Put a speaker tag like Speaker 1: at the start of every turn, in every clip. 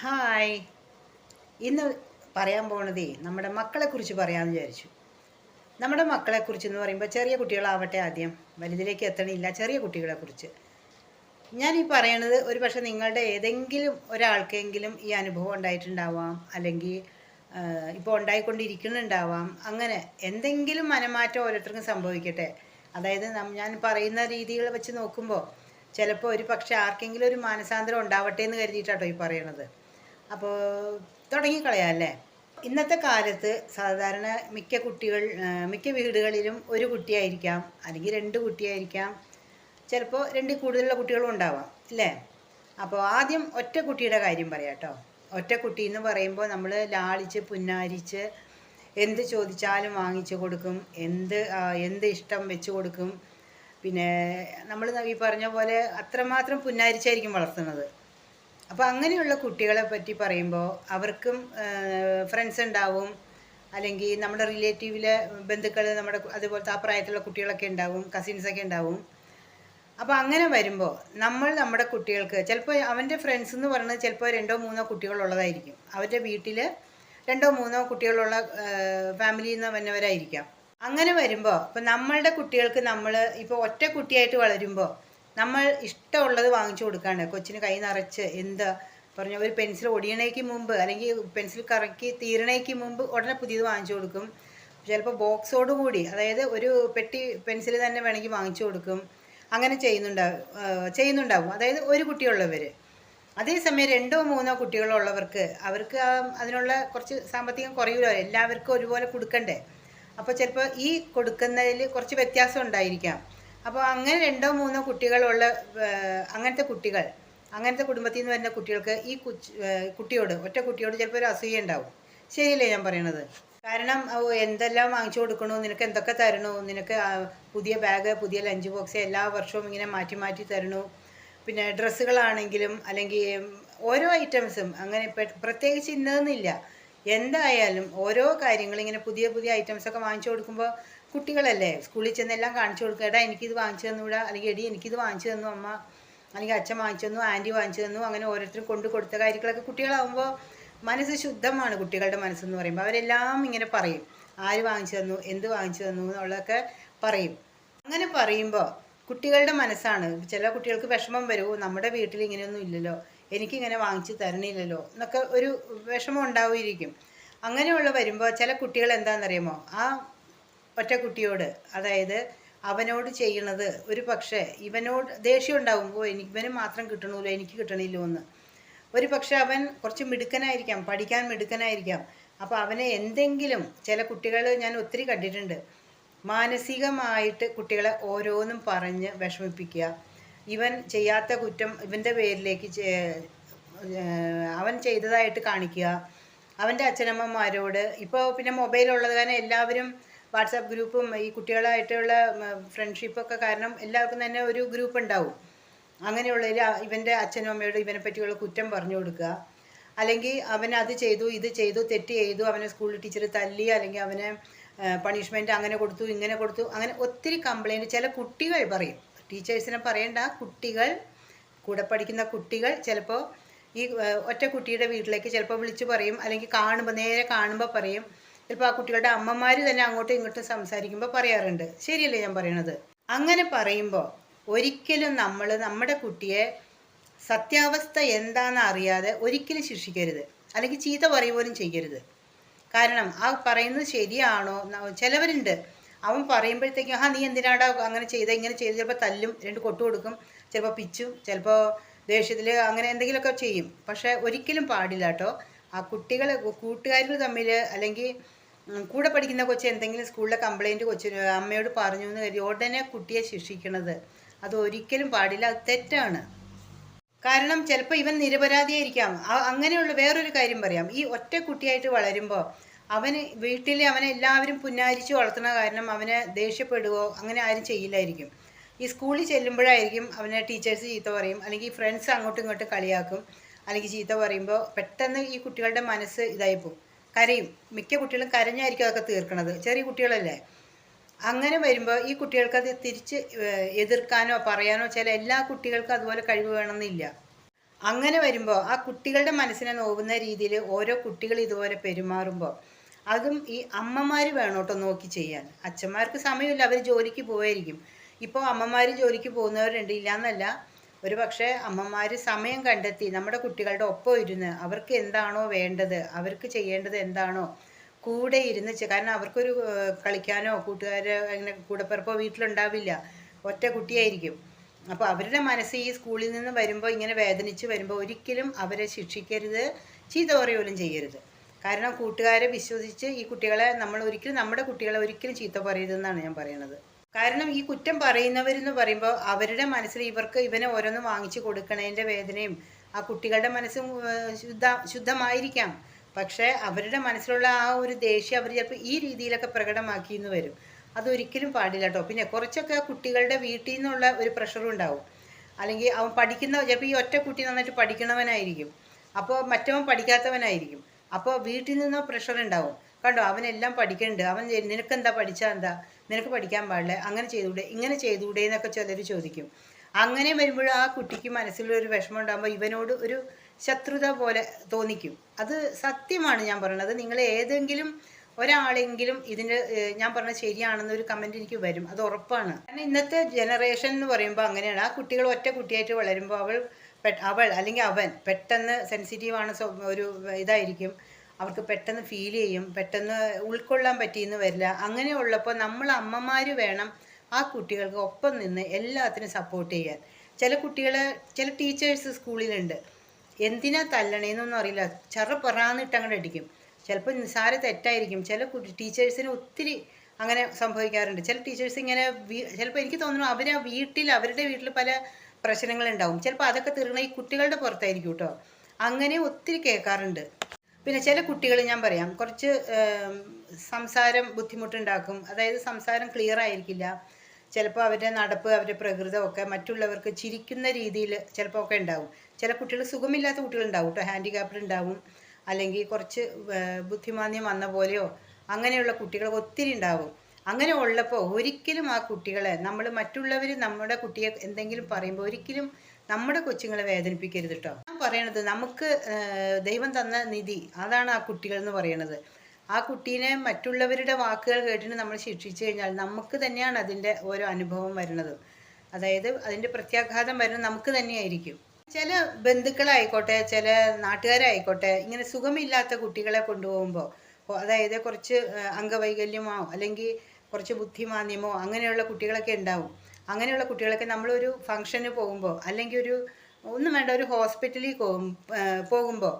Speaker 1: Hi. ഇന്ന് പറയാൻ പോണതേ നമ്മുടെ മക്കളെക്കുറിച്ച് പറയാമെന്ന് വിചാരിച്ചു. നമ്മുടെ മക്കളെക്കുറിച്ച് എന്ന് പറയുമ്പോൾ ചെറിയ കുട്ടികളാവട്ടെ ആദ്യം. വലുതിലേക്ക് എത്തണില്ല ചെറിയ കുട്ടികളെക്കുറിച്ച്. ഞാൻ ഈ പറയണത് ഒരു പക്ഷേ നിങ്ങളുടെ ഏതെങ്കിലും ഒരാൾക്കെങ്കിലും ഈ അനുഭവം ഉണ്ടായിട്ടുണ്ടാവാം. അല്ലെങ്കിൽ ഇപ്പോൾ ഉണ്ടായിക്കൊണ്ടിരിക്കുന്നുണ്ടാവാം. അങ്ങനെ എന്തെങ്കിലും മനമാറ്റം ഓരോരുത്തർക്കും സംഭവിക്കട്ടെ. അതായത് ഞാൻ പറയുന്ന രീതികൾ വെച്ച് നോക്കുമ്പോൾ ചിലപ്പോൾ ഒരു പക്ഷേ ആർക്കെങ്കിലും ഒരു മാനസാന്തരം ഉണ്ടാവട്ടെ എന്ന് കരുതിയിട്ടാട്ടോ ഈ പറയണത്. അപ്പോൾ തുടങ്ങിക്കളയാം അല്ലേ ഇന്നത്തെ കാലത്ത് സാധാരണ മിക്ക കുട്ടികൾ മിക്ക വീടുകളിലും ഒരു കുട്ടിയായിരിക്കാം അല്ലെങ്കിൽ രണ്ട് കുട്ടിയായിരിക്കാം. ചിലപ്പോൾ രണ്ട് കൂടുതലുള്ള കുട്ടികളും ഉണ്ടാവാം അല്ലേ? അപ്പോൾ ആദ്യം ഒറ്റ കുട്ടിയുടെ കാര്യം പറയാം കേട്ടോ. ഒറ്റ കുട്ടി എന്ന് പറയുമ്പോൾ നമ്മൾ ലാളിച്ച് പുന്നാരിച്ച് എന്ത് ചോദിച്ചാലും വാങ്ങിച്ചു കൊടുക്കും എന്ത് എന്ത് ഇഷ്ടം വെച്ച് കൊടുക്കും. പിന്നെ നമ്മൾ ഈ പറഞ്ഞ പോലെ അത്രമാത്രം പുന്നാരിച്ചായിരിക്കും വളർത്തുന്നത്. അപ്പോൾ അങ്ങനെയുള്ള കുട്ടികളെ പറ്റി പറയുമ്പോൾ അവർക്കും ഫ്രണ്ട്സ് ഉണ്ടാവും. അല്ലെങ്കിൽ നമ്മുടെ റിലേറ്റീവിലെ ബന്ധുക്കൾ നമ്മുടെ അതുപോലത്തെ ആ പ്രായത്തിലുള്ള കുട്ടികളൊക്കെ ഉണ്ടാവും കസിൻസൊക്കെ ഉണ്ടാവും. അപ്പോൾ അങ്ങനെ വരുമ്പോൾ നമ്മൾ നമ്മുടെ കുട്ടികൾക്ക് ചിലപ്പോൾ അവന്റെ ഫ്രണ്ട്സ് എന്ന് പറയുന്നത് ചിലപ്പോൾ രണ്ടോ മൂന്നോ കുട്ടികളുള്ളതായിരിക്കും. അവരുടെ വീട്ടിൽ രണ്ടോ മൂന്നോ കുട്ടികളുള്ള ഫാമിലിയിൽ നിന്ന് വന്നവരായിരിക്കാം. അങ്ങനെ വരുമ്പോൾ ഇപ്പം നമ്മളുടെ കുട്ടികൾക്ക് നമ്മൾ ഇപ്പോൾ ഒറ്റ കുട്ടിയായിട്ട് വളരുമ്പോൾ നമ്മൾ ഇഷ്ടമുള്ളത് വാങ്ങിച്ചു കൊടുക്കാണ്. കൊച്ചിന് കൈ നിറച്ച് എന്താ പറഞ്ഞ ഒരു പെൻസിൽ ഒടിയണേക്ക് മുമ്പ് അല്ലെങ്കിൽ പെൻസിൽ കറക്കി തീരണേക്ക് മുമ്പ് ഉടനെ പുതിയത് വാങ്ങിച്ചു കൊടുക്കും. ചിലപ്പോൾ ബോക്സോട് കൂടി അതായത് ഒരു പെട്ടി പെൻസിൽ തന്നെ വേണമെങ്കിൽ വാങ്ങിച്ചു കൊടുക്കും. അങ്ങനെ ചെയ്യുന്നുണ്ടാവും ചെയ്യുന്നുണ്ടാവും. അതായത് ഒരു കുട്ടിയുള്ളവർ അതേസമയം രണ്ടോ മൂന്നോ കുട്ടികളുള്ളവർക്ക് അവർക്ക് അതിനുള്ള കുറച്ച് സാമ്പത്തികം കുറയുമല്ലോ എല്ലാവർക്കും ഒരുപോലെ കൊടുക്കണ്ടേ. അപ്പോൾ ചിലപ്പോൾ ഈ കൊടുക്കുന്നതിൽ കുറച്ച് വ്യത്യാസം ഉണ്ടായിരിക്കാം. അപ്പോൾ അങ്ങനെ രണ്ടോ മൂന്നോ കുട്ടികളുള്ള അങ്ങനത്തെ കുട്ടികൾ അങ്ങനത്തെ കുടുംബത്തിൽ നിന്ന് വരുന്ന കുട്ടികൾക്ക് ഈ കുട്ടിയോട് ഒറ്റ കുട്ടിയോട് ചിലപ്പോൾ ഒരു അസൂയ ഉണ്ടാവും. ശരിയല്ലേ ഞാൻ പറയണത്? കാരണം എന്തെല്ലാം വാങ്ങിച്ചു കൊടുക്കണോ നിനക്ക് എന്തൊക്കെ തരണു നിനക്ക് പുതിയ ബാഗ് പുതിയ ലഞ്ച് ബോക്സ് എല്ലാ വർഷവും ഇങ്ങനെ മാറ്റി മാറ്റി തരണു. പിന്നെ ഡ്രസ്സുകളാണെങ്കിലും അല്ലെങ്കിൽ ഓരോ ഐറ്റംസും അങ്ങനെ പ്രത്യേകിച്ച് ഇന്നതെന്നില്ല. എന്തായാലും ഓരോ കാര്യങ്ങളും ഇങ്ങനെ പുതിയ പുതിയ ഐറ്റംസൊക്കെ വാങ്ങിച്ചു കൊടുക്കുമ്പോൾ കുട്ടികളല്ലേ? സ്കൂളിൽ ചെന്നെല്ലാം കാണിച്ചു കൊടുക്കുക എടാ എനിക്കിത് വാങ്ങിച്ചു തന്നൂടാ. അല്ലെങ്കിൽ എടി എനിക്കിത് വാങ്ങിച്ചു തന്നു അമ്മ. അല്ലെങ്കിൽ അച്ഛൻ വാങ്ങിച്ചു തന്നു ആന്റി വാങ്ങിച്ചു തന്നു അങ്ങനെ ഓരോരുത്തരും കൊണ്ട് കൊടുത്ത കാര്യങ്ങളൊക്കെ കുട്ടികളാവുമ്പോൾ മനസ്സ് ശുദ്ധമാണ് കുട്ടികളുടെ മനസ്സെന്ന് പറയുമ്പോൾ അവരെല്ലാം ഇങ്ങനെ പറയും. ആര് വാങ്ങിച്ചു തന്നു? എന്ത് വാങ്ങിച്ചു തന്നു? എന്നുള്ളതൊക്കെ പറയും. അങ്ങനെ പറയുമ്പോൾ കുട്ടികളുടെ മനസ്സാണ്. ചില കുട്ടികൾക്ക് വിഷമം വരുമോ നമ്മുടെ വീട്ടിൽ ഇങ്ങനെയൊന്നും ഇല്ലല്ലോ. എനിക്കിങ്ങനെ വാങ്ങിച്ചു തരണില്ലല്ലോ. എന്നൊക്കെ ഒരു വിഷമം ഉണ്ടാവുമായിരിക്കും. അങ്ങനെയുള്ള വരുമ്പോൾ ചില കുട്ടികൾ എന്താണെന്നറിയുമോ? ആ ഒറ്റ കുട്ടിയോട് അതായത് അവനോട് ചെയ്യണത് ഒരു പക്ഷേ ഇവനോട് ദേഷ്യം ഉണ്ടാകുമ്പോൾ എനിക്ക് ഇവന് മാത്രം കിട്ടണമല്ലോ എനിക്ക് കിട്ടണില്ലോ എന്ന്. ഒരു പക്ഷേ അവൻ കുറച്ച് മിടുക്കനായിരിക്കാം പഠിക്കാൻ മിടുക്കനായിരിക്കാം. അപ്പോൾ അവനെ എന്തെങ്കിലും ചില കുട്ടികൾ ഞാൻ ഒത്തിരി കണ്ടിട്ടുണ്ട് മാനസികമായിട്ട് കുട്ടികളെ ഓരോന്നും പറഞ്ഞ് വിഷമിപ്പിക്കുക. ഇവൻ ചെയ്യാത്ത കുറ്റം ഇവന്റെ പേരിലേക്ക് അവൻ ചെയ്തതായിട്ട് കാണിക്കുക. അവന്റെ അച്ഛനമ്മമാരോട് ഇപ്പോൾ പിന്നെ മൊബൈൽ ഉള്ളത് കാരണം എല്ലാവരും വാട്സാപ്പ് ഗ്രൂപ്പും ഈ കുട്ടികളായിട്ടുള്ള ഫ്രണ്ട്ഷിപ്പൊക്കെ കാരണം എല്ലാവർക്കും തന്നെ ഒരു ഗ്രൂപ്പ് ഉണ്ടാവും അങ്ങനെയുള്ളതിൽ ഇവന്റെ അച്ഛനും അമ്മയോട് ഇവനെ പറ്റിയുള്ള കുറ്റം പറഞ്ഞു കൊടുക്കുക. അല്ലെങ്കിൽ അവൻ അത് ചെയ്തു ഇത് ചെയ്തു തെറ്റ് ചെയ്തു അവനെ സ്കൂളിൽ ടീച്ചർ തല്ലി അല്ലെങ്കിൽ അവന് പണിഷ്മെന്റ് അങ്ങനെ കൊടുത്തു ഇങ്ങനെ കൊടുത്തു അങ്ങനെ ഒത്തിരി കംപ്ലൈന്റ് ചില കുട്ടികൾ പറയും ടീച്ചേഴ്സിനെ പറയേണ്ട കുട്ടികൾ കൂടെ പഠിക്കുന്ന കുട്ടികൾ ചിലപ്പോൾ ഈ ഒറ്റ കുട്ടിയുടെ വീട്ടിലേക്ക് ചിലപ്പോൾ വിളിച്ചു പറയും അല്ലെങ്കിൽ കാണുമ്പോൾ നേരെ കാണുമ്പോൾ പറയും ചിലപ്പോൾ ആ കുട്ടികളുടെ അമ്മമാർ തന്നെ അങ്ങോട്ടും ഇങ്ങോട്ടും സംസാരിക്കുമ്പോൾ പറയാറുണ്ട്. ശരിയല്ലേ ഞാൻ പറയണത്? അങ്ങനെ പറയുമ്പോൾ ഒരിക്കലും നമ്മൾ നമ്മുടെ കുട്ടിയെ സത്യാവസ്ഥ എന്താണെന്ന് അറിയാതെ ഒരിക്കലും ശിക്ഷിക്കരുത്. അല്ലെങ്കിൽ ചീത്ത പറയുപോലും ചെയ്യരുത്. കാരണം ആ പറയുന്നത് ശരിയാണോ? ചിലവരുണ്ട്. അവൻ പറയുമ്പോഴത്തേക്കും ആ നീ എന്തിനാടാ അങ്ങനെ ചെയ്ത? ഇങ്ങനെ ചെയ്ത് ചിലപ്പോൾ തല്ലും രണ്ട് കൊട്ടു കൊടുക്കും ചിലപ്പോൾ പിച്ചും ചിലപ്പോൾ ദേഷ്യത്തിൽ അങ്ങനെ എന്തെങ്കിലുമൊക്കെ ചെയ്യും. പക്ഷേ ഒരിക്കലും പാടില്ല കേട്ടോ ആ കുട്ടികൾ കൂട്ടുകാരികൾ തമ്മിൽ അല്ലെങ്കിൽ കൂടെ പഠിക്കുന്ന കൊച്ച് എന്തെങ്കിലും സ്കൂളിലെ കംപ്ലൈന്റ് കൊച്ചിന് അമ്മയോട് പറഞ്ഞു എന്ന് കരുതി ഉടനെ കുട്ടിയെ ശിക്ഷിക്കണത്. അത് ഒരിക്കലും പാടില്ല അത് തെറ്റാണ്. കാരണം ചിലപ്പോൾ ഇവൻ നിരപരാധിയായിരിക്കാം. അങ്ങനെയുള്ള വേറൊരു കാര്യം പറയാം. ഈ ഒറ്റ കുട്ടിയായിട്ട് വളരുമ്പോൾ അവന് വീട്ടിൽ അവനെ എല്ലാവരും പുന്നാരിച്ച് വളർത്തുന്ന കാരണം അവനെ ദേഷ്യപ്പെടുകയോ അങ്ങനെ ആരും ചെയ്യില്ലായിരിക്കും. ഈ സ്കൂളിൽ ചെല്ലുമ്പോഴായിരിക്കും അവനെ ടീച്ചേഴ്സ് ചീത്ത പറയും അല്ലെങ്കിൽ ഫ്രണ്ട്സ് അങ്ങോട്ടും ഇങ്ങോട്ടും കളിയാക്കും അല്ലെങ്കിൽ ചീത്ത പറയുമ്പോൾ പെട്ടെന്ന് ഈ കുട്ടികളുടെ മനസ്സ് ഇതായി പോകും കരയും. മിക്ക കുട്ടികളും കരഞ്ഞായിരിക്കും അതൊക്കെ തീർക്കണത്. ചെറിയ കുട്ടികളല്ലേ? അങ്ങനെ വരുമ്പോൾ ഈ കുട്ടികൾക്ക് അത് തിരിച്ച് എതിർക്കാനോ പറയാനോ ചില എല്ലാ കുട്ടികൾക്കും അതുപോലെ കഴിവ് വേണമെന്നില്ല. അങ്ങനെ വരുമ്പോൾ ആ കുട്ടികളുടെ മനസ്സിനെ നോവുന്ന രീതിയിൽ ഓരോ കുട്ടികൾ ഇതുപോലെ പെരുമാറുമ്പോൾ അതും ഈ അമ്മമാർ വേണം കേട്ടോ നോക്കി ചെയ്യാൻ. അച്ഛന്മാർക്ക് സമയമില്ല അവർ ജോലിക്ക് പോയായിരിക്കും ഇപ്പോൾ അമ്മമാർ ജോലിക്ക് പോകുന്നവരുണ്ട്. ഇല്ലയെന്നല്ല ഒരു പക്ഷേ അമ്മമാർ സമയം കണ്ടെത്തി നമ്മുടെ കുട്ടികളുടെ ഒപ്പം ഇരുന്ന് അവർക്ക് എന്താണോ വേണ്ടത് അവർക്ക് ചെയ്യേണ്ടത് എന്താണോ കൂടെ ഇരുന്ന് കാരണം അവർക്കൊരു കളിക്കാനോ കൂട്ടുകാരോ അങ്ങനെ കൂടപ്പിറപ്പോ വീട്ടിലുണ്ടാവില്ല. ഒറ്റ കുട്ടിയായിരിക്കും. അപ്പോൾ അവരുടെ മനസ്സ് ഈ സ്കൂളിൽ നിന്ന് വരുമ്പോൾ ഇങ്ങനെ വേദനിച്ച് വരുമ്പോൾ ഒരിക്കലും അവരെ ശിക്ഷിക്കരുത് ചീത്ത പറയുകയും ചെയ്യരുത്. കാരണം കൂട്ടുകാരെ വിശ്വസിച്ച് ഈ കുട്ടികളെ നമ്മൾ ഒരിക്കലും നമ്മുടെ കുട്ടികളെ ഒരിക്കലും ചീത്ത പറയരുതെന്നാണ് ഞാൻ പറയുന്നത് കാരണം ഈ കുറ്റം പറയുന്നവരെന്ന് പറയുമ്പോൾ അവരുടെ മനസ്സിൽ ഇവർക്ക് ഇവനെ ഓരോന്ന് വാങ്ങിച്ചു കൊടുക്കണതിന്റെ വേദനയും ആ കുട്ടികളുടെ മനസ്സും ശുദ്ധ ശുദ്ധമായിരിക്കാം. പക്ഷേ അവരുടെ മനസ്സിലുള്ള ആ ഒരു ദേഷ്യം അവർ ചിലപ്പോൾ ഈ രീതിയിലൊക്കെ പ്രകടമാക്കിയെന്ന് വരും. അതൊരിക്കലും പാടില്ല കേട്ടോ പിന്നെ കുറച്ചൊക്കെ കുട്ടികളുടെ വീട്ടിൽ നിന്നുള്ള ഒരു പ്രഷറും ഉണ്ടാവും. അല്ലെങ്കിൽ അവൻ പഠിക്കുന്ന ചിലപ്പോൾ ഈ ഒറ്റ കുട്ടി നന്നായിട്ട് പഠിക്കണവനായിരിക്കും. അപ്പോൾ മറ്റവൻ പഠിക്കാത്തവനായിരിക്കും. അപ്പോൾ വീട്ടിൽ നിന്നോ പ്രഷർ ഉണ്ടാവും. കണ്ടോ? അവനെല്ലാം പഠിക്കുന്നുണ്ട് അവൻ നിനക്കെന്താ പഠിച്ചാൽ എന്താ? നിനക്ക് പഠിക്കാൻ പാടില്ല അങ്ങനെ ചെയ്തൂടെ ഇങ്ങനെ ചെയ്തൂടെ എന്നൊക്കെ ചിലർ ചോദിക്കും. അങ്ങനെ വരുമ്പോൾ ആ കുട്ടിക്ക് മനസ്സിലൊരു വിഷമം ഉണ്ടാകുമ്പോൾ ഇവനോട് ഒരു ശത്രുത പോലെ തോന്നിക്കും. അത് സത്യമാണ് ഞാൻ പറയുന്നത് നിങ്ങൾ ഏതെങ്കിലും ഒരാളെങ്കിലും ഇതിന്റെ ഞാൻ പറഞ്ഞ ശരിയാണെന്നൊരു കമന്റ് എനിക്ക് വരും. അത് ഉറപ്പാണ്. കാരണം ഇന്നത്തെ ജനറേഷൻ എന്ന് പറയുമ്പോൾ അങ്ങനെയാണ്. ആ കുട്ടികൾ ഒറ്റ കുട്ടിയായിട്ട് വളരുമ്പോൾ അവൾ അവൾ അല്ലെങ്കിൽ അവൻ പെട്ടെന്ന് സെൻസിറ്റീവാണ് ഒരു ഇതായിരിക്കും. അവർക്ക് പെട്ടെന്ന് ഫീൽ ചെയ്യും പെട്ടെന്ന് ഉൾക്കൊള്ളാൻ പറ്റിയെന്ന് വരില്ല. അങ്ങനെയുള്ളപ്പോൾ നമ്മൾ അമ്മമാർ വേണം ആ കുട്ടികൾക്ക് ഒപ്പം നിന്ന് എല്ലാത്തിനും സപ്പോർട്ട് ചെയ്യാൻ. ചില കുട്ടികൾ ചില ടീച്ചേഴ്സ് സ്കൂളിലുണ്ട്. എന്തിനാ തല്ലണേന്നൊന്നും അറിയില്ല. ചെറ പറന്നിട്ട് അങ്ങോട്ട് അടിക്കും. ചിലപ്പോൾ നിസ്സാര തെറ്റായിരിക്കും. ചില കുട്ടി ടീച്ചേഴ്സിന് ഒത്തിരി അങ്ങനെ സംഭവിക്കാറുണ്ട്. ചില ടീച്ചേഴ്സ് ഇങ്ങനെ ചിലപ്പോൾ എനിക്ക് തോന്നുന്നു അവർ ആ വീട്ടിൽ അവരുടെ വീട്ടിൽ പല പ്രശ്നങ്ങളുണ്ടാവും. ചിലപ്പോൾ അതൊക്കെ തീർന്ന ഈ കുട്ടികളുടെ പുറത്തായിരിക്കും കേട്ടോ അങ്ങനെ ഒത്തിരി കേൾക്കാറുണ്ട്. പിന്നെ ചില കുട്ടികൾ ഞാൻ പറയാം കുറച്ച് സംസാരം ബുദ്ധിമുട്ടുണ്ടാക്കും. അതായത് സംസാരം ക്ലിയർ ആയിരിക്കില്ല. ചിലപ്പോൾ അവരുടെ നടപ്പ് അവരുടെ പ്രകൃതം ഒക്കെ മറ്റുള്ളവർക്ക് ചിരിക്കുന്ന രീതിയിൽ ചിലപ്പോൾ ഒക്കെ ഉണ്ടാവും. ചില കുട്ടികൾ സുഖമില്ലാത്ത കുട്ടികളുണ്ടാവും കേട്ടോ ഹാൻഡിക്യാപ്ഡ് ഉണ്ടാവും. അല്ലെങ്കിൽ കുറച്ച് ബുദ്ധിമാന്യം വന്ന പോലെയോ അങ്ങനെയുള്ള കുട്ടികൾ ഒത്തിരി ഉണ്ടാവും. അങ്ങനെ ഉള്ളപ്പോൾ ഒരിക്കലും ആ കുട്ടികളെ നമ്മൾ മറ്റുള്ളവർ നമ്മുടെ കുട്ടിയെ എന്തെങ്കിലും പറയുമ്പോൾ ഒരിക്കലും നമ്മുടെ കൊച്ചുങ്ങളെ വേദനിപ്പിക്കരുത് കേട്ടോ ഞാൻ പറയണത് നമുക്ക് ദൈവം തന്ന നിധി അതാണ് ആ കുട്ടികൾ എന്ന് പറയണത്. ആ കുട്ടീനെ മറ്റുള്ളവരുടെ വാക്കുകൾ കേട്ടിട്ട് നമ്മൾ ശിക്ഷിച്ചു കഴിഞ്ഞാൽ നമുക്ക് തന്നെയാണ് അതിന്റെ ഓരോ അനുഭവം വരുന്നത്. അതായത് അതിന്റെ പ്രത്യാഘാതം വരുന്നത് നമുക്ക് തന്നെയായിരിക്കും. ചില ബന്ധുക്കളായിക്കോട്ടെ ചില നാട്ടുകാരായിക്കോട്ടെ ഇങ്ങനെ സുഖമില്ലാത്ത കുട്ടികളെ കൊണ്ടുപോകുമ്പോൾ അതായത് കുറച്ച് അംഗവൈകല്യമോ അല്ലെങ്കിൽ കുറച്ച് ബുദ്ധിമാന്യമോ അങ്ങനെയുള്ള കുട്ടികളൊക്കെ ഉണ്ടാവും. അങ്ങനെയുള്ള കുട്ടികളൊക്കെ നമ്മളൊരു ഫംഗ്ഷന് പോകുമ്പോൾ അല്ലെങ്കിൽ ഒരു ഒന്നും വേണ്ട ഒരു ഹോസ്പിറ്റലിൽ പോകും പോകുമ്പോൾ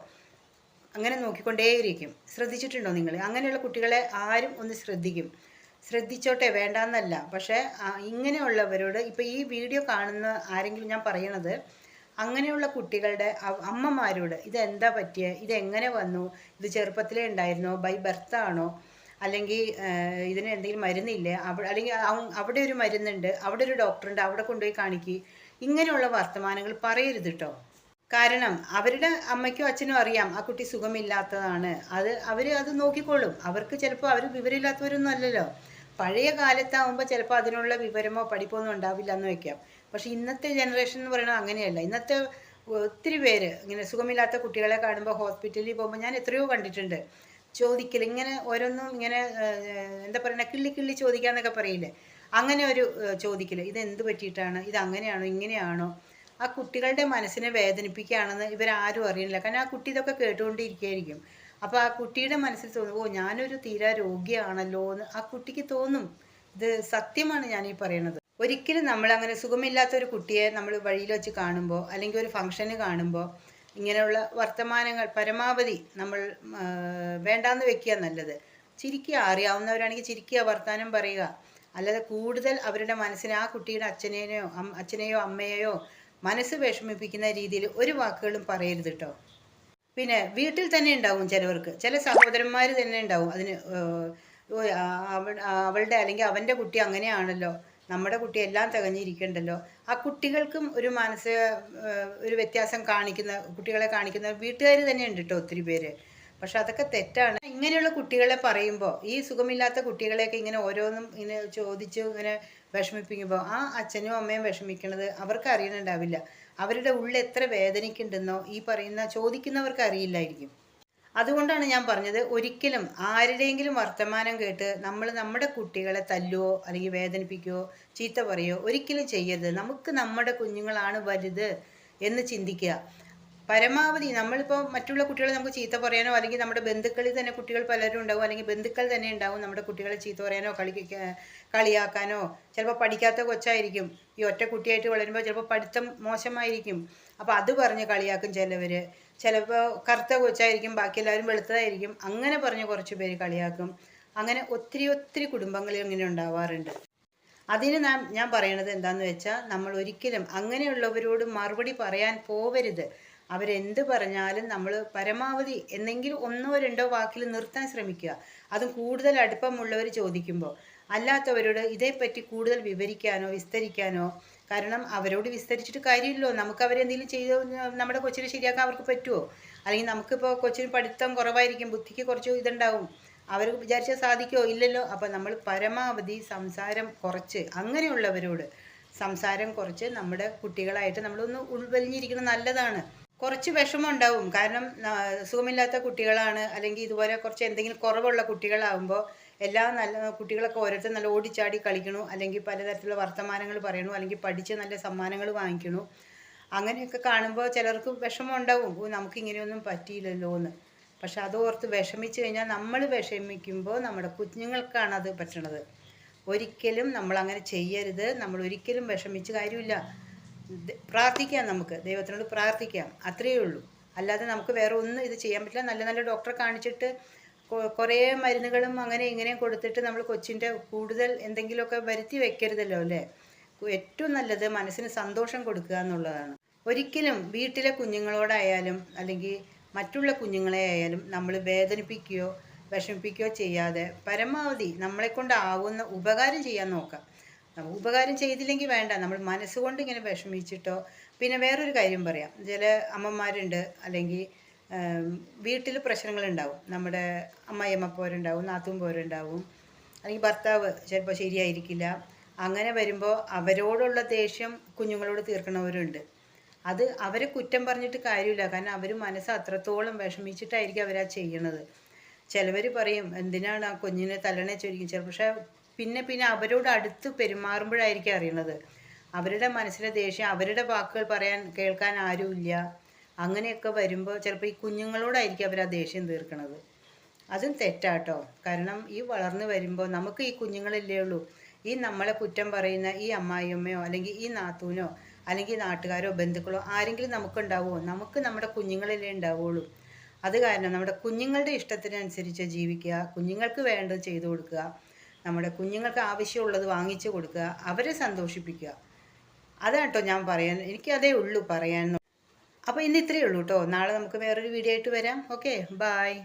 Speaker 1: അങ്ങനെ നോക്കിക്കൊണ്ടേയിരിക്കും. ശ്രദ്ധിച്ചിട്ടുണ്ടോ നിങ്ങൾ അങ്ങനെയുള്ള കുട്ടികളെ ആരും ഒന്ന് ശ്രദ്ധിക്കും. ശ്രദ്ധിച്ചോട്ടെ വേണ്ടാന്നല്ല. പക്ഷേ ഇങ്ങനെയുള്ളവരോട് ഇപ്പോൾ ഈ വീഡിയോ കാണുന്ന ആരെങ്കിലും ഞാൻ പറയണത് അങ്ങനെയുള്ള കുട്ടികളുടെ അമ്മമാരോട് ഇതെന്താ പറ്റിയത് ഇതെങ്ങനെ വന്നു? ഇത് ചെറുപ്പത്തിലേ ഉണ്ടായിരുന്നോ? ബൈ ബർത്താണോ അല്ലെങ്കിൽ ഇതിന് എന്തെങ്കിലും മരുന്നില്ലേ? അവിടെ അല്ലെങ്കിൽ അവിടെ ഒരു മരുന്നുണ്ട് അവിടെ ഒരു ഡോക്ടറുണ്ട് അവിടെ കൊണ്ടുപോയി കാണിക്കുക ഇങ്ങനെയുള്ള വർത്തമാനങ്ങൾ പറയരുത് കേട്ടോ കാരണം അവരുടെ അമ്മയ്ക്കോ അച്ഛനോ അറിയാം ആ കുട്ടി സുഖമില്ലാത്തതാണ്. അത് അവർ അത് നോക്കിക്കോളും അവർക്ക് ചിലപ്പോൾ അവർ വിവരമില്ലാത്തവരൊന്നും അല്ലല്ലോ. പഴയ കാലത്താവുമ്പോൾ ചിലപ്പോൾ അതിനുള്ള വിവരമോ പഠിപ്പോ ഒന്നും ഉണ്ടാവില്ല എന്ന് വെക്കാം. പക്ഷേ ഇന്നത്തെ ജനറേഷൻ എന്ന് പറയുന്നത് അങ്ങനെയല്ല. ഇന്നത്തെ ഒത്തിരി പേര് ഇങ്ങനെ സുഖമില്ലാത്ത കുട്ടികളെ കാണുമ്പോൾ ഹോസ്പിറ്റലിൽ പോകുമ്പോൾ ഞാൻ എത്രയോ കണ്ടിട്ടുണ്ട്. ചോദിക്കൽ ഇങ്ങനെ ഓരോന്നും ഇങ്ങനെ എന്താ പറയുക കിള്ളി കിള്ളി ചോദിക്കാന്നൊക്കെ പറയില്ലേ? അങ്ങനെ ഒരു ചോദിക്കൽ ഇത് എന്ത് പറ്റിയിട്ടാണ്? ഇത് അങ്ങനെയാണോ ഇങ്ങനെയാണോ? ആ കുട്ടികളുടെ മനസ്സിനെ വേദനിപ്പിക്കുകയാണെന്ന് ഇവരാരും അറിയുന്നില്ല. കാരണം ആ കുട്ടി ഇതൊക്കെ കേട്ടുകൊണ്ടിരിക്കുകയായിരിക്കും. അപ്പോൾ ആ കുട്ടിയുടെ മനസ്സിൽ തോന്നും ഓ ഞാനൊരു തീരാ രോഗിയാണല്ലോ എന്ന് ആ കുട്ടിക്ക് തോന്നും. ഇത് സത്യമാണ് ഞാൻ ഈ പറയണത്. ഒരിക്കലും നമ്മൾ അങ്ങനെ സുഖമില്ലാത്ത ഒരു കുട്ടിയെ നമ്മൾ വഴിയിൽ വെച്ച് കാണുമ്പോൾ അല്ലെങ്കിൽ ഒരു ഫംഗ്ഷന് കാണുമ്പോൾ ഇങ്ങനെയുള്ള വർത്തമാനങ്ങൾ പരമാവധി നമ്മൾ വേണ്ടാന്ന് വെക്കുക നല്ലത്. ചിരിക്കുക അറിയാവുന്നവരാണെങ്കിൽ ചിരിക്കുക വർത്തമാനം പറയുക. അല്ലാതെ കൂടുതൽ അവരുടെ മനസ്സിന് ആ കുട്ടിയുടെ അച്ഛനെയോ അച്ഛനെയോ അമ്മയെയോ മനസ്സ് വിഷമിപ്പിക്കുന്ന രീതിയിൽ ഒരു വാക്കുകളും പറയരുത് കേട്ടോ പിന്നെ വീട്ടിൽ തന്നെ ഉണ്ടാവും ചിലവർക്ക്. ചില സഹോദരന്മാർ തന്നെ ഉണ്ടാവും. അതിന് അവളുടെ അല്ലെങ്കിൽ അവന്റെ കുട്ടി അങ്ങനെയാണല്ലോ. നമ്മുടെ കുട്ടി എല്ലാം തികഞ്ഞിരിക്കണ്ടല്ലോ. ആ കുട്ടികൾക്കും ഒരു മനസ്സ് ഒരു വ്യത്യാസം കാണിക്കുന്ന കുട്ടികളെ കാണിക്കുന്ന വീട്ടുകാർ തന്നെ ഉണ്ട് കേട്ടോ ഒത്തിരി പേര്. പക്ഷെ അതൊക്കെ തെറ്റാണ്. ഇങ്ങനെയുള്ള കുട്ടികളെ പറയുമ്പോൾ ഈ സുഖമില്ലാത്ത കുട്ടികളെയൊക്കെ ഇങ്ങനെ ഓരോന്നും ഇങ്ങനെ ചോദിച്ച് ഇങ്ങനെ വിഷമിപ്പിക്കുമ്പോൾ ആ അച്ഛനും അമ്മയും വിഷമിക്കണത് അവർക്ക് അറിയുന്നുണ്ടാവില്ല അവരുടെ ഉള്ളിൽ എത്ര വേദനയ്ക്കുണ്ടെന്നോ ഈ പറയുന്ന ചോദിക്കുന്നവർക്ക് അറിയില്ലായിരിക്കും. അതുകൊണ്ടാണ് ഞാൻ പറഞ്ഞത് ഒരിക്കലും ആരുടെയെങ്കിലും വർത്തമാനം കേട്ട് നമ്മൾ നമ്മുടെ കുട്ടികളെ തല്ലുവോ അല്ലെങ്കിൽ വേദനിപ്പിക്കുകയോ ചീത്ത പറയുകയോ ഒരിക്കലും ചെയ്യരുത്. നമുക്ക് നമ്മുടെ കുഞ്ഞുങ്ങളാണ് വലുത് എന്ന് ചിന്തിക്കുക. പരമാവധി നമ്മളിപ്പോൾ മറ്റുള്ള കുട്ടികളെ നമുക്ക് ചീത്ത പറയാനോ അല്ലെങ്കിൽ നമ്മുടെ ബന്ധുക്കളിൽ തന്നെ കുട്ടികൾ പലരും ഉണ്ടാവും അല്ലെങ്കിൽ ബന്ധുക്കൾ തന്നെ ഉണ്ടാവും നമ്മുടെ കുട്ടികളെ ചീത്ത പറയാനോ കളി കളിയാക്കാനോ ചിലപ്പോൾ പഠിക്കാത്ത കൊച്ചായിരിക്കും. ഈ ഒറ്റ കുട്ടിയായിട്ട് വളരുമ്പോൾ ചിലപ്പോൾ പഠിത്തം മോശമായിരിക്കും. അപ്പോൾ അത് പറഞ്ഞ് കളിയാക്കും ചിലവർ. ചിലപ്പോൾ കറുത്ത കൊച്ചായിരിക്കും ബാക്കി എല്ലാവരും വെളുത്തതായിരിക്കും. അങ്ങനെ പറഞ്ഞ് കുറച്ച് പേര് കളിയാക്കും. അങ്ങനെ ഒത്തിരി ഒത്തിരി കുടുംബങ്ങളിൽ ഇങ്ങനെ ഉണ്ടാവാറുണ്ട്. അതിന് നാം ഞാൻ പറയണത് എന്താന്ന് വെച്ചാൽ നമ്മൾ ഒരിക്കലും അങ്ങനെയുള്ളവരോട് മറുപടി പറയാൻ പോവരുത്. അവരെന്ത് പറഞ്ഞാലും നമ്മൾ പരമാവധി എന്തെങ്കിലും ഒന്നോ രണ്ടോ വാക്കിൽ നിർത്താൻ ശ്രമിക്കുക. അതും കൂടുതൽ അടുപ്പമുള്ളവർ ചോദിക്കുമ്പോൾ. അല്ലാത്തവരോട് ഇതേപ്പറ്റി കൂടുതൽ വിവരിക്കാനോ വിസ്തരിക്കാനോ കാരണം അവരോട് വിസ്തരിച്ചിട്ട് കാര്യമില്ലല്ലോ. നമുക്ക് അവരെന്തെങ്കിലും ചെയ്ത് നമ്മുടെ കൊച്ചിനെ ശരിയാക്കാൻ അവർക്ക് പറ്റുമോ അല്ലെങ്കിൽ നമുക്കിപ്പോൾ കൊച്ചിന് പഠിത്തം കുറവായിരിക്കും ബുദ്ധിക്ക് കുറച്ച് ഇതുണ്ടാവും. അവർ വിചാരിച്ചാൽ സാധിക്കുമോ ഇല്ലല്ലോ. അപ്പം നമ്മൾ പരമാവധി സംസാരം കുറച്ച് അങ്ങനെയുള്ളവരോട് സംസാരം കുറച്ച് നമ്മുടെ കുട്ടികളായിട്ട് നമ്മളൊന്ന് ഉൾവലിഞ്ഞിരിക്കുന്നത് നല്ലതാണ്. കുറച്ച് വിഷമം ഉണ്ടാവും കാരണം സുഖമില്ലാത്ത കുട്ടികളാണ്. അല്ലെങ്കിൽ ഇതുപോലെ കുറച്ച് എന്തെങ്കിലും കുറവുള്ള കുട്ടികളാവുമ്പോൾ എല്ലാ നല്ല കുട്ടികളൊക്കെ ഓരോരുത്തർ നല്ല ഓടിച്ചാടി കളിക്കണു. അല്ലെങ്കിൽ പലതരത്തിലുള്ള വർത്തമാനങ്ങൾ പറയണു. അല്ലെങ്കിൽ പഠിച്ച് നല്ല സമ്മാനങ്ങൾ വാങ്ങിക്കണു. അങ്ങനെയൊക്കെ കാണുമ്പോൾ ചിലർക്ക് വിഷമം ഉണ്ടാവും ഓ നമുക്ക് ഇങ്ങനെയൊന്നും പറ്റിയില്ലല്ലോ എന്ന്. പക്ഷെ അത് ഓർത്ത് വിഷമിച്ച് കഴിഞ്ഞാൽ നമ്മൾ വിഷമിക്കുമ്പോൾ നമ്മുടെ കുഞ്ഞുങ്ങൾക്കാണ് അത് പറ്റണത്. ഒരിക്കലും നമ്മൾ അങ്ങനെ ചെയ്യരുത്. നമ്മൾ ഒരിക്കലും വിഷമിച്ച് കാര്യമില്ല. പ്രാർത്ഥിക്കാം നമുക്ക്. ദൈവത്തിനോട് പ്രാർത്ഥിക്കാം. അത്രയേ ഉള്ളൂ. അല്ലാതെ നമുക്ക് വേറെ ഒന്നും ഇത് ചെയ്യാൻ പറ്റില്ല. നല്ല നല്ല ഡോക്ടറെ കാണിച്ചിട്ട് കുറേ മരുന്നുകളും അങ്ങനെ ഇങ്ങനെയും കൊടുത്തിട്ട് നമ്മൾ കൊച്ചിന്റെ കൂടുതൽ എന്തെങ്കിലുമൊക്കെ വരുത്തി വെക്കരുതല്ലോ അല്ലേ? ഏറ്റവും നല്ലത് മനസ്സിന് സന്തോഷം കൊടുക്കുക എന്നുള്ളതാണ്. ഒരിക്കലും വീട്ടിലെ കുഞ്ഞുങ്ങളോടായാലും അല്ലെങ്കിൽ മറ്റുള്ള കുഞ്ഞുങ്ങളെ ആയാലും നമ്മൾ വേദനിപ്പിക്കുകയോ വിഷമിപ്പിക്കുകയോ ചെയ്യാതെ പരമാവധി നമ്മളെ കൊണ്ടാവുന്ന ഉപകാരം ചെയ്യാൻ നോക്കാം. നമ്മ- ഉപകാരം ചെയ്തില്ലെങ്കിൽ വേണ്ട. നമ്മൾ മനസ്സുകൊണ്ട് ഇങ്ങനെ വിഷമിച്ചിട്ടോ പിന്നെ വേറൊരു കാര്യം പറയാം. ചില അമ്മമാരുണ്ട് അല്ലെങ്കിൽ വീട്ടിൽ പ്രശ്നങ്ങളുണ്ടാവും. നമ്മുടെ അമ്മായിയമ്മ പോരുണ്ടാവും നാത്തും പോരുണ്ടാവും അല്ലെങ്കിൽ ഭർത്താവ് ചിലപ്പോൾ ശരിയായിരിക്കില്ല. അങ്ങനെ വരുമ്പോൾ അവരോടുള്ള ദേഷ്യം കുഞ്ഞുങ്ങളോട് തീർക്കണവരുണ്ട് അത് അവരെ കുറ്റം പറഞ്ഞിട്ട് കാര്യമില്ല. കാരണം അവർ മനസ്സ് അത്രത്തോളം വിഷമിച്ചിട്ടായിരിക്കും അവരാ ചെയ്യണത്. ചിലവർ പറയും എന്തിനാണ് ആ കുഞ്ഞിനെ തലണേ ചോദിക്കും ചില പക്ഷേ പിന്നെ പിന്നെ അവരോട് അടുത്ത് പെരുമാറുമ്പോഴായിരിക്കും അറിയണത് അവരുടെ മനസ്സിലെ ദേഷ്യം അവരുടെ വാക്കുകൾ പറയാൻ കേൾക്കാൻ ആരുമില്ല. അങ്ങനെയൊക്കെ വരുമ്പോൾ ചിലപ്പോൾ ഈ കുഞ്ഞുങ്ങളോടായിരിക്കും അവർ ആ ദേഷ്യം തീർക്കണത്. അതും തെറ്റാട്ടോ. കാരണം ഈ വളർന്നു വരുമ്പോൾ നമുക്ക് ഈ കുഞ്ഞുങ്ങളല്ലേ ഉള്ളൂ. ഈ നമ്മളെ കുറ്റം പറയുന്ന ഈ അമ്മായിയമ്മയോ അല്ലെങ്കിൽ ഈ നാത്തൂനോ അല്ലെങ്കിൽ നാട്ടുകാരോ ബന്ധുക്കളോ ആരെങ്കിലും നമുക്കുണ്ടാവുമോ നമുക്ക് നമ്മുടെ കുഞ്ഞുങ്ങളല്ലേ ഉണ്ടാവുള്ളൂ. അത് കാരണം നമ്മുടെ കുഞ്ഞുങ്ങളുടെ ഇഷ്ടത്തിനനുസരിച്ച് ജീവിക്കുക കുഞ്ഞുങ്ങൾക്ക് വേണ്ടത് ചെയ്തു കൊടുക്കുക. നമ്മുടെ കുഞ്ഞുങ്ങൾക്ക് ആവശ്യമുള്ളത് വാങ്ങിച്ചു കൊടുക്കുക അവരെ സന്തോഷിപ്പിക്കുക. അതാണ് ഞാൻ പറയാൻ എനിക്ക് അതേ ഉള്ളൂ പറയാൻ. അപ്പോൾ ഇന്ന് ഇത്രയേ ഉള്ളൂ കേട്ടോ നാളെ നമുക്ക് വേറൊരു വീഡിയോ ആയിട്ട് വരാം. Okay bye